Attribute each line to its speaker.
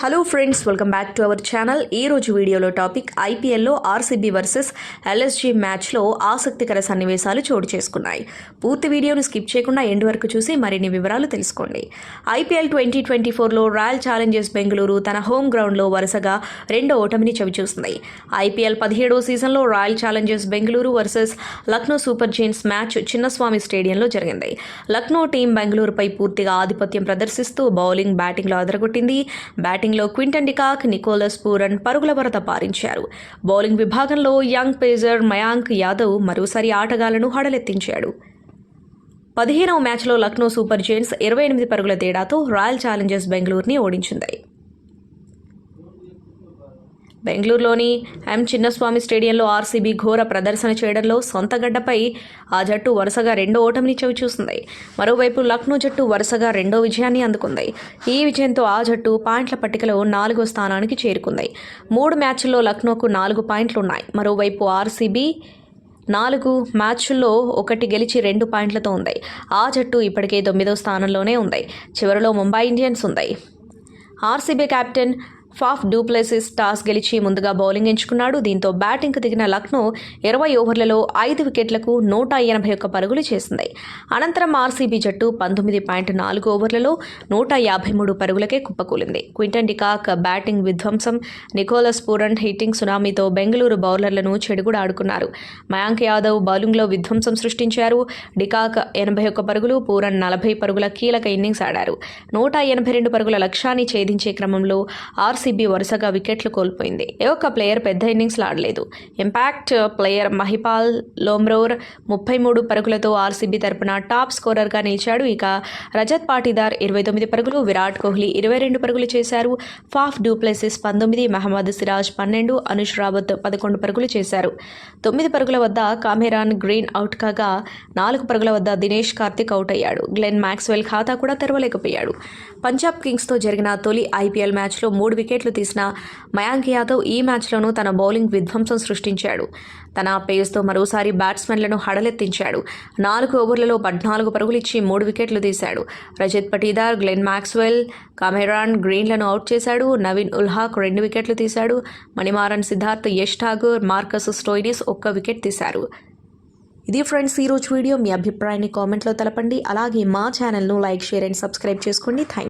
Speaker 1: Hello friends welcome back to our channel ఈ రోజు వీడియోలో టాపిక్ ఐపీఎల్లో ఆర్సీబీ వర్సెస్ ఎల్ఎస్జీ మ్యాచ్లో ఆసక్తికర సన్నివేశాలు చోటు చేసుకున్నాయి. పూర్తి వీడియోను స్కిప్ చేయకుండా ఎండ్ వరకు చూసి మరిన్ని వివరాలు తెలుసుకోండి. ఐపీఎల్ ట్వంటీ ట్వంటీ ఫోర్లో రాయల్ ఛాలెంజర్స్ బెంగళూరు తన హోమ్ గ్రౌండ్లో వరుసగా రెండో ఓటమిని చవిచూసింది ఐపీఎల్ పదిహేడో సీజన్లో royal challengers Bengaluru versus Lucknow super giants match Chinnaswamy స్టేడియంలో జరిగింది. లక్నో టీం బెంగళూరుపై పూర్తిగా ఆధిపత్యం ప్రదర్శిస్తూ బౌలింగ్ బ్యాటింగ్లో అదరగొట్టింది. బ్యాటింగ్లో క్వింటన్ డికాక్ నికోలస్ పూరన్ పరుగుల వరద పారించారు. బౌలింగ్ విభాగంలో యంగ్ పేజర్ మయాంక్ యాదవ్ మరోసారి ఆటగాళ్ళను హడలెత్తించాడు. పదిహేనవ మ్యాచ్లో లక్నో సూపర్ జైంట్స్ ఇరవై ఎనిమిది పరుగుల తేడాతో రాయల్ ఛాలెంజర్స్ బెంగళూరుని ఓడించింది. బెంగళూరులోని ఎం చిన్నస్వామి స్టేడియంలో ఆర్సీబీ ఘోర ప్రదర్శన చేయడంలో సొంత గడ్డపై ఆ జట్టు వరుసగా రెండో ఓటమిని చవిచూసింది మరోవైపు లక్నో జట్టు వరుసగా రెండో విజయాన్ని అందుకుంది. ఈ విజయంతో ఆ జట్టు పాయింట్ల పట్టికలో నాలుగో స్థానానికి చేరుకుంది. మూడు మ్యాచ్ల్లో లక్నోకు నాలుగు పాయింట్లు ఉన్నాయి మరోవైపు ఆర్సీబీ నాలుగు మ్యాచ్ల్లో ఒకటి గెలిచి రెండు పాయింట్లతో ఉంది. ఆ జట్టు ఇప్పటికే తొమ్మిదో స్థానంలోనే ఉంది. చివరిలో ముంబై ఇండియన్స్ ఉంది. RCB captain Faf du Plessis toss గెలిచి ముందుగా బౌలింగ్ ఎంచుకున్నాడు. దీంతో బ్యాటింగ్కు దిగిన లక్నో ఇరవై ఓవర్లలో ఐదు వికెట్లకు నూట ఎనభై ఒక్క పరుగులు చేసింది. అనంతరం ఆర్సీబీ జట్టు పంతొమ్మిది పాయింట్ నాలుగు ఓవర్లలో నూట యాభై మూడు పరుగులకే కుప్పకూలింది. క్వింటన్ డికాక్ బ్యాటింగ్ విధ్వంసం నికోలస్ పూరన్ హిట్టింగ్ సునామీతో బెంగళూరు బౌలర్లను చెడుగుడు ఆడుకున్నారు. మయాంక్ యాదవ్ బౌలింగ్లో విధ్వంసం సృష్టించారు. డికాక్ ఎనభై ఒక్క పరుగులు పూరన్ నలభై పరుగుల కీలక ఇన్నింగ్స్ ఆడారు. నూట ఎనభై రెండు పరుగుల లక్ష్యాన్ని ఛేదించే క్రమంలో ఆర్ ఆర్సీబీ వరుసగా వికెట్లు కోల్పోయింది. ఏ ఒక్క ప్లేయర్ పెద్ద ఇన్నింగ్స్ ఆడలేదు. ఇంపాక్ట్ ప్లేయర్ మహిపాల్ లోమ్రోర్ ముప్పై మూడు పరుగులతో ఆర్సీబీ తరపున టాప్ స్కోరర్గా నిలిచాడు. ఇక రజత్ పాటీదార్ ఇరవై తొమ్మిది పరుగులు విరాట్ కోహ్లీ ఇరవై రెండు పరుగులు చేశారు. ఫాఫ్ డూప్లెసిస్ పంతొమ్మిది మహమ్మద్ సిరాజ్ పన్నెండు అనుష్ రావత్ పదకొండు పరుగులు చేశారు. తొమ్మిది పరుగుల వద్ద కామెరాన్ గ్రీన్ అవుట్ కాగా నాలుగు పరుగుల వద్ద దినేష్ కార్తిక్ అవుట్ అయ్యాడు. గ్లెన్ మ్యాక్స్వెల్ ఖాతా కూడా తెరవలేకపోయాడు. పంజాబ్ కింగ్స్తో జరిగిన తొలి ఐపీఎల్ మ్యాచ్లో మూడు వికెట్లు తీసిన మయాంక్ యాదవ్ ఈ మ్యాచ్లోనూ తన బౌలింగ్ విధ్వంసం సృష్టించాడు. తన పేస్తో మరోసారి బ్యాట్స్మెన్లను హడలెత్తించాడు. నాలుగు ఓవర్లలో పద్నాలుగు పరుగులు ఇచ్చి మూడు వికెట్లు తీశాడు. Rajat Patidar Glenn Maxwell Cameron గ్రీన్లను out చేశాడు. నవీన్ ఉల్హాక్ రెండు వికెట్లు తీశాడు. మణిమారన్ సిద్ధార్థ్ యష్ ఠాగూర్ మార్కస్ స్టోయినిస్ ఒక్క వికెట్ తీశారు. ఇది ఫ్రెండ్స్ ఈరోజు వీడియో. మీ అభిప్రాయాన్ని కామెంట్లో తెలపండి. అలాగే మా ఛానల్ను లైక్ షేర్ అండ్ సబ్స్క్రైబ్ చేసుకోండి. థ్యాంక్